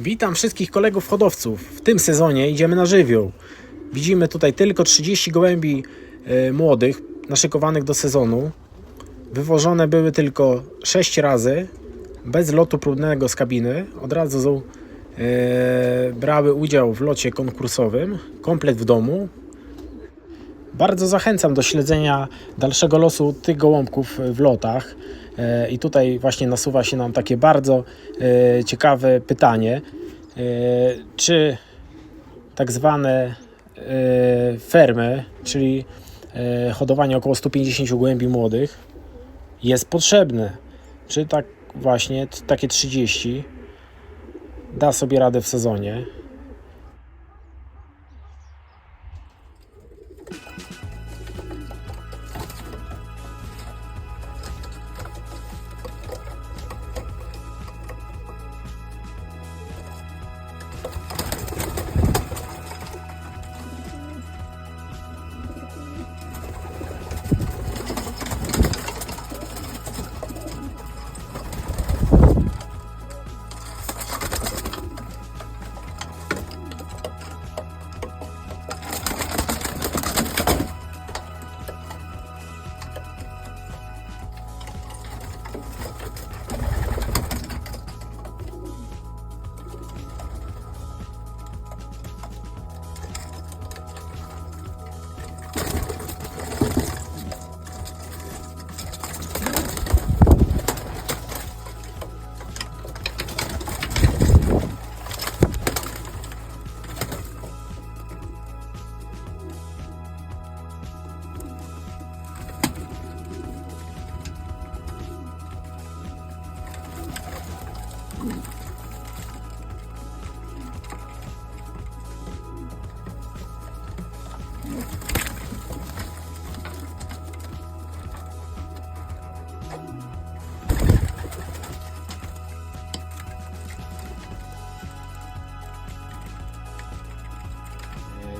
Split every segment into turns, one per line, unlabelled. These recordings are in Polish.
Witam wszystkich kolegów hodowców. W tym sezonie idziemy na żywioł. Widzimy tutaj tylko 30 gołębi e, młodych, naszykowanych do sezonu. Wywożone były tylko 6 razy, bez lotu próbnego z kabiny. Od razu e, brały udział w locie konkursowym, komplet w domu. Bardzo zachęcam do śledzenia dalszego losu tych gołąbków w lotach. E, I tutaj właśnie nasuwa się nam takie bardzo e, ciekawe pytanie, e, czy tak zwane fermy, czyli hodowanie około 150 gołębi młodych jest potrzebne. Czy tak właśnie takie 30 da sobie radę w sezonie?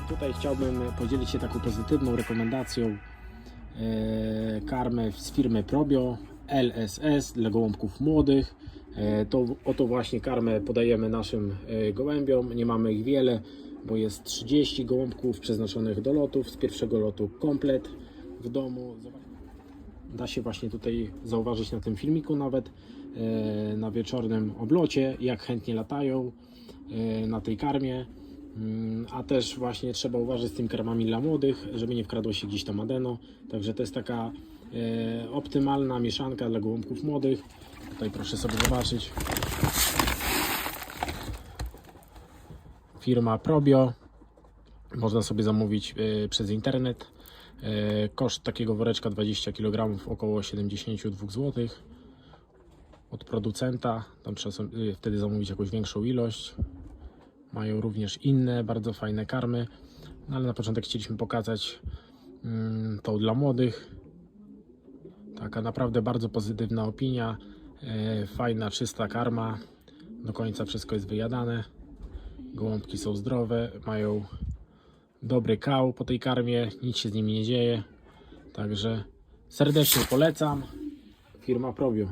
Tutaj chciałbym podzielić się taką pozytywną rekomendacją e, karmy z firmy Probio LSS dla gołąbków młodych. E, To oto właśnie karmę podajemy naszym e, gołębiom. Nie mamy ich wiele, bo jest 30 gołąbków przeznaczonych do lotów. Z pierwszego lotu komplet w domu. Da się właśnie tutaj zauważyć na tym filmiku nawet e, na wieczornym oblocie, jak chętnie latają na tej karmie. Mm, A też właśnie trzeba uważać z tymi karmami dla młodych, żeby nie wkradło się gdzieś tam adeno. Także to jest taka optymalna mieszanka dla gołąbków młodych. Tutaj proszę sobie zobaczyć. Firma Probio. Można sobie zamówić e, przez internet. E, Koszt takiego woreczka 20 kg około 72 zł. Od producenta, tam trzeba sobie wtedy zamówić jakąś większą ilość. Mają również inne bardzo fajne karmy, no ale na początek chcieliśmy pokazać mm, tą dla młodych. Taka naprawdę bardzo pozytywna opinia. E, fajna, czysta karma. Do końca wszystko jest wyjadane. Gołąbki są zdrowe, mają dobry kał po tej karmie, nic się z nimi nie dzieje. Także serdecznie polecam. Firma Probio.